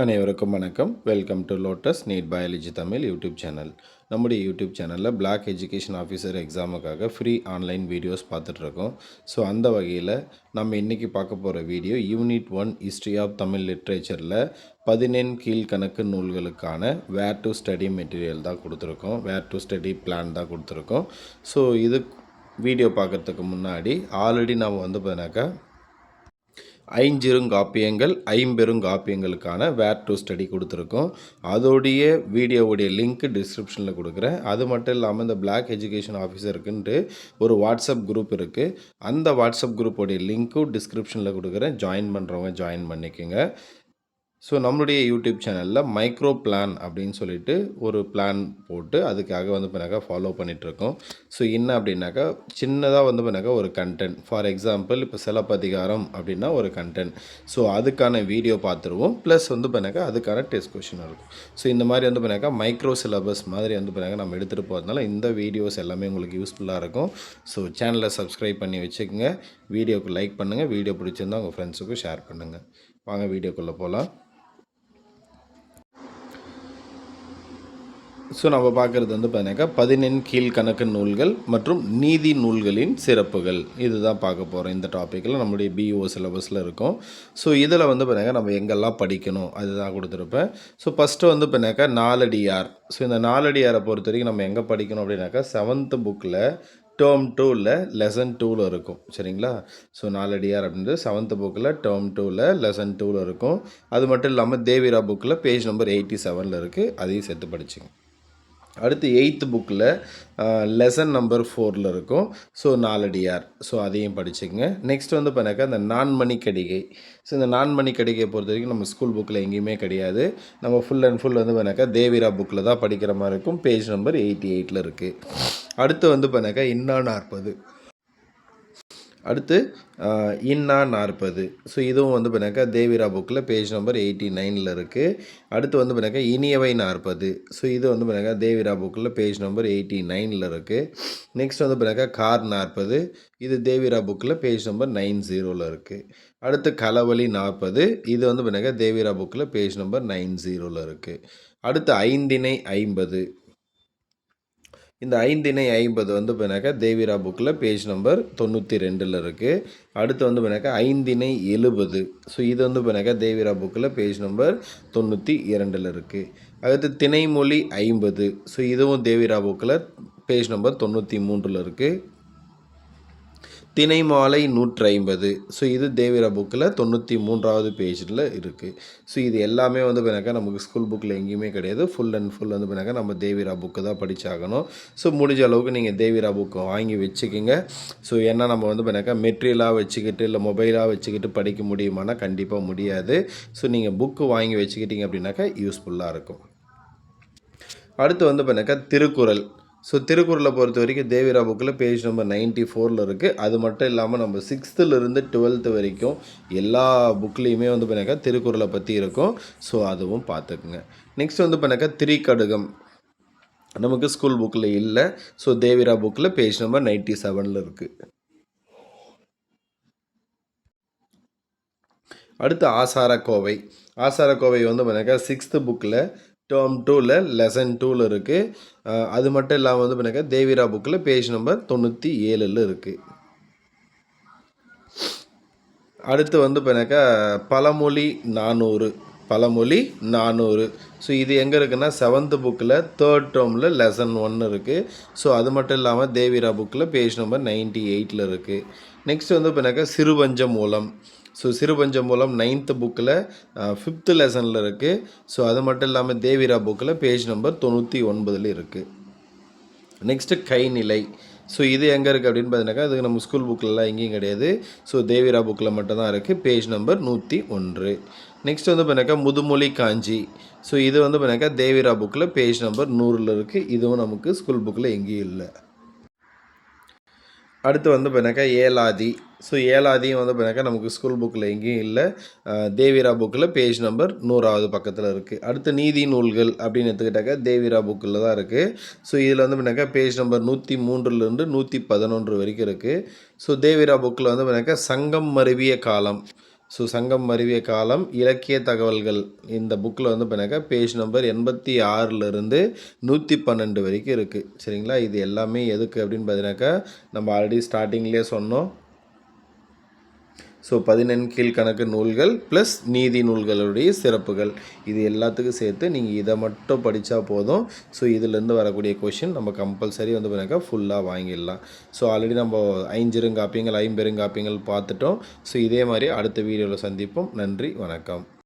அனைவருக்கும் வணக்கம். Welcome to lotus NEET biology Tamil YouTube channel நம்முடைய யூடியூப் சேனலில் பிளாக் எஜுகேஷன் ஆஃபீஸர் எக்ஸாமுக்காக ஃப்ரீ ஆன்லைன் வீடியோஸ் பார்த்துட்ருக்கோம். ஸோ அந்த வகையில் நம்ம இன்றைக்கி பார்க்க போகிற video unit one history of Tamil லிட்ரேச்சரில் பதினெண் கீழ்கணக்கு நூல்களுக்கான வேர் டு ஸ்டடி மெட்டீரியல் தான் கொடுத்துருக்கோம். வேர் டு ஸ்டடி பிளான் தான் கொடுத்துருக்கோம். ஸோ இது வீடியோ பார்க்குறதுக்கு முன்னாடி ஆல்ரெடி நாம் வந்து பார்த்தினாக்கா ஐஞ்சிருங்காப்பியங்கள் ஐம்பெருங்காப்பியங்களுக்கான வேர் டு ஸ்டடி கொடுத்துருக்கோம். அதோடைய வீடியோவுடைய லிங்க் டிஸ்கிரிப்ஷனில் கொடுக்குறேன். அது மட்டும் இல்லாமல் இந்த பிளாக் எஜுகேஷன் ஆஃபீஸருக்குன்ட்டு ஒரு வாட்ஸ்அப் குரூப் இருக்குது அந்த வாட்ஸ்அப் குரூப்போடைய லிங்க்கும் டிஸ்கிரிப்ஷனில் கொடுக்குறேன். ஜாயின் பண்ணுறவங்க ஜாயின் பண்ணிக்கோங்க. ஸோ நம்மளுடைய யூடியூப் சேனலில் மைக்ரோ பிளான் அப்படின்னு சொல்லிட்டு ஒரு பிளான் போட்டு அதுக்காக வந்து பண்ணாக்கா ஃபாலோ பண்ணிகிட்ருக்கோம் ஸோ என்ன அப்படின்னாக்கா சின்னதாக வந்து பண்ணாக்கா ஒரு கண்டென்ட் ஃபார் எக்ஸாம்பிள் இப்போ சிலப்பதிகாரம் அப்படின்னா ஒரு கண்டென்ட் ஸோ அதுக்கான வீடியோ பார்த்துருவோம். ப்ளஸ் வந்து பண்ணாக்கா அதுக்கான டெஸ்ட் கொஷின் இருக்கும். ஸோ இந்த மாதிரி வந்து பண்ணாக்கா மைக்ரோ சிலபஸ் மாதிரி வந்து பண்ணாக்கா நம்ம எடுத்துகிட்டு போகிறதுனால இந்த வீடியோஸ் எல்லாமே உங்களுக்கு யூஸ்ஃபுல்லாக இருக்கும். ஸோ சேனலை சப்ஸ்கிரைப் பண்ணி வச்சுக்கோங்க. வீடியோக்கு லைக் பண்ணுங்கள் வீடியோ பிடிச்சிருந்தா உங்கள் ஃப்ரெண்ட்ஸுக்கும் ஷேர் பண்ணுங்கள் வாங்க வீடியோக்குள்ளே போகலாம் ஸோ நம்ம பார்க்குறது வந்து பார்த்தீங்கன்னாக்கா பதினெண் கீழ்கணக்கு நூல்கள் மற்றும் நீதி நூல்களின் சிறப்புகள். இதுதான் பார்க்க போகிறோம் இந்த டாப்பிக்கில் நம்மளுடைய பிஓ சிலபஸில் இருக்கும். ஸோ இதில் வந்து பார்த்தீங்கன்னா நம்ம எங்கெல்லாம் படிக்கணும்? அதுதான் கொடுத்துருப்பேன். ஸோ ஃபஸ்ட்டு வந்து பார்த்தீங்கன்னாக்கா நாலடியார். ஸோ இந்த நாலடியாரை பொறுத்த வரைக்கும் நம்ம எங்கே படிக்கணும் அப்படின்னாக்கா செவன்த்து புக்கில் டேர்ம் டூவில் லெசன் டூவில் இருக்கும். சரிங்களா? ஸோ நாலடியார் அப்படின்றது செவன்த்து புக்கில் டேர்ம் டூவில் லெசன் டூவில் இருக்கும். அது மட்டும் இல்லாமல் தேவிரா புக்கில் பேஜ் நம்பர் எயிட்டி செவனில் இருக்குது அதையும் சேர்த்து படிச்சுங்க அடுத்து எயித்து புக்கில் லெசன் நம்பர் ஃபோரில் இருக்கும். ஸோ நாலடியார். ஸோ அதையும் படிச்சுக்கங்க. நெக்ஸ்ட் வந்து பண்ணாக்கா இந்த நான்மணி கடிகை. ஸோ இந்த நான்மணி கடிகையை பொறுத்த வரைக்கும் நம்ம ஸ்கூல் புக்கில் எங்கேயுமே கிடையாது. நம்ம ஃபுல் அண்ட் ஃபுல் வந்து பண்ணாக்கா தேவிரா புக்கில் தான் படிக்கிற மாதிரி இருக்கும். பேஜ் நம்பர் எயிட்டி எயிட்டில் இருக்குது அடுத்து வந்து பண்ணாக்கா இன்னா நாற்பது. அடுத்து இன்னா நாற்பது. ஸோ இதுவும் வந்து பண்ணாக்கா தேவிரா புக்கில் பேஜ் நம்பர் எயிட்டி நைனில் இருக்குது அடுத்து வந்து பண்ணாக்கா இனியவை நாற்பது. ஸோ இது வந்து பண்ணாக்கா தேவிரா புக்கில் பேஜ் நம்பர் எயிட்டி நைனில் இருக்குது நெக்ஸ்ட் வந்து பண்ணாக்கா கார் நாற்பது. இது தேவிரா புக்கில் பேஜ் நம்பர் நைன் ஜீரோவில் இருக்குது அடுத்து களவழி நாற்பது. இது வந்து பண்ணாக்கா தேவிரா புக்கில் பேஜ் நம்பர் நைன் ஜீரோவில் இருக்குது அடுத்து ஐந்திணை ஐம்பது. இந்த ஐந்திணை ஐம்பது வந்து பண்ணாக்கா தேவிரா புக்கில் பேஜ் நம்பர் தொண்ணூற்றி ரெண்டில் இருக்குது அடுத்து வந்து பண்ணாக்கா ஐந்திணை எழுபது. ஸோ இது வந்து பண்ணாக்கா தேவிரா புக்கில் பேஜ் நம்பர் தொண்ணூற்றி இரண்டில் இருக்குது அடுத்து திணைமொழி ஐம்பது. ஸோ இதுவும் தேவிரா புக்கில் பேஜ் நம்பர் தொண்ணூற்றி மூன்றில் இருக்குது திணைமாலை நூற்றி ஐம்பது ஸோ இது தேவிரா புக்கில் தொண்ணூற்றி மூன்றாவது பேஜில் இருக்குது ஸோ இது எல்லாமே வந்து பார்த்தாக்கா நமக்கு ஸ்கூல் புக்கில் எங்கேயுமே கிடையாது. ஃபுல் அண்ட் ஃபுல் வந்து பார்த்தாக்கா நம்ம தேவிரா புக்கு தான் படித்தாகணும் ஸோ முடிஞ்ச அளவுக்கு நீங்கள் தேவிரா புக்கு வாங்கி வச்சுக்கோங்க. ஸோ ஏன்னா நம்ம வந்து பண்ணாக்கா மெட்டீரியலாக வச்சுக்கிட்டு இல்லை மொபைலாக வச்சுக்கிட்டு படிக்க முடியுமானா கண்டிப்பாக முடியாது. ஸோ நீங்கள் புக்கு வாங்கி வச்சுக்கிட்டீங்க அப்படின்னாக்கா யூஸ்ஃபுல்லாக இருக்கும். அடுத்து வந்து பார்த்தாக்கா திருக்குறள். ஸோ திருக்குறளை பொறுத்த வரைக்கும் தேவிரா புக்கில் பேஜ் நம்பர் நைன்ட்டி ஃபோரில் இருக்குது அது மட்டும் இல்லாமல் நம்ம சிக்ஸ்த்துலேருந்து டுவெல்த்து வரைக்கும் எல்லா புக்லேயுமே வந்து பண்ணாக்கா திருக்குறளை பற்றி இருக்கும். ஸோ அதுவும் பார்த்துக்குங்க நெக்ஸ்ட் வந்து பண்ணாக்கா திரிகடுகம் நமக்கு ஸ்கூல் புக்கில் இல்லை. ஸோ தேவிரா புக்கில் பேஜ் நம்பர் நைன்ட்டி செவனில் இருக்குது அடுத்து ஆசாரக்கோவை. ஆசாரக்கோவை வந்து பண்ணாக்கா சிக்ஸ்த்து புக்கில் டேர்ம் டூவில் லெசன் டூவில் இருக்குது அது மட்டும் இல்லாமல் வந்து பண்ணாக்கா தேவிரா புக்கில் பேஜ் நம்பர் தொண்ணூற்றி ஏழில் இருக்குது அடுத்து வந்து பண்ணாக்கா பழமொழி நானூறு பழமொழி நானூறு. ஸோ இது எங்கே இருக்குன்னா செவன்த்து புக்கில் தேர்ட் டேர்மில் லெசன் ஒன்று இருக்குது ஸோ அது மட்டும் இல்லாமல் தேவிரா புக்கில் பேஜ் நம்பர் நைன்ட்டி எயிட்டில் இருக்குது நெக்ஸ்ட் வந்து பண்ணாக்கா சிறுபஞ்ச மூலம் ஸோ சிறுபஞ்சம் மூலம் நைன்த்து புக்கில் ஃபிஃப்த்து லெசனில் இருக்குது ஸோ அது மட்டும் இல்லாமல் தேவிரா புக்கில் பேஜ் நம்பர் தொண்ணூற்றி ஒன்பதில் இருக்குது நெக்ஸ்ட்டு கைநிலை ஸோ இது எங்கே இருக்குது அப்படின்னு பார்த்தீங்கன்னாக்கா அதுக்கு நம்ம ஸ்கூல் புக்கிலலாம் எங்கேயும் கிடையாது. ஸோ தேவிரா புக்கில் மட்டும்தான் இருக்குது பேஜ் நம்பர் நூற்றி ஒன்று. நெக்ஸ்ட் வந்து பார்த்தாக்கா முதுமொழி காஞ்சி. ஸோ இது வந்து பார்த்தாக்கா தேவிரா புக்கில் பேஜ் நம்பர் நூறில் இருக்குது இதுவும் நமக்கு ஸ்கூல் புக்கில் எங்கேயும் இல்லை. அடுத்து வந்து பார்த்தாக்கா ஏலாதி. ஸோ ஏலாதியும் வந்து பார்த்தாக்கா நமக்கு ஸ்கூல் புக்கில் எங்கேயும் இல்லை. தேவிரா புக்கில் பேஜ் நம்பர் நூறாவது பக்கத்தில் இருக்குது அடுத்து நீதி நூல்கள் அப்படின்னு எடுத்துக்கிட்டாக்கா தேவிரா புக்கில் தான் இருக்குது ஸோ இதில் வந்து பார்த்தாக்கா பேஜ் நம்பர் நூற்றி மூன்றுலேருந்து நூற்றி பதினொன்று வரைக்கும் இருக்குது ஸோ தேவிரா புக்கில் வந்து பார்த்தாக்கா சங்கம் மருவிய காலம். ஸோ சங்கம் மருவிய காலம் இலக்கிய தகவல்கள். இந்த புக்கில் வந்து பண்ணாக்கா பேஜ் நம்பர் எண்பத்தி ஆறிலிருந்து நூற்றி பன்னெண்டு வரைக்கும் இருக்குது சரிங்களா? இது எல்லாமே எதுக்கு அப்படின்னு பார்த்தீங்கன்னாக்கா நம்ம ஆல்ரெடி ஸ்டார்டிங்லேயே சொன்னோம். ஸோ பதினெண் கீழ்கணக்கு நூல்கள் ப்ளஸ் நீதி நூல்களுடைய சிறப்புகள். இது எல்லாத்துக்கும் சேர்த்து நீங்கள் இதை மட்டும் படித்தா போதும். ஸோ இதுலேருந்து வரக்கூடிய கொஷின் நம்ம கம்பல்சரி வந்து பார்த்தீங்கன்னா ஃபுல்லாக வாங்கிடலாம். ஸோ ஆல்ரெடி நம்ம ஐஞ்சிருங்காப்பியங்கள் ஐம்பெருங்காப்பியங்கள் பார்த்துட்டோம். ஸோ இதே மாதிரி அடுத்த வீடியோவில் சந்திப்போம். நன்றி வணக்கம்.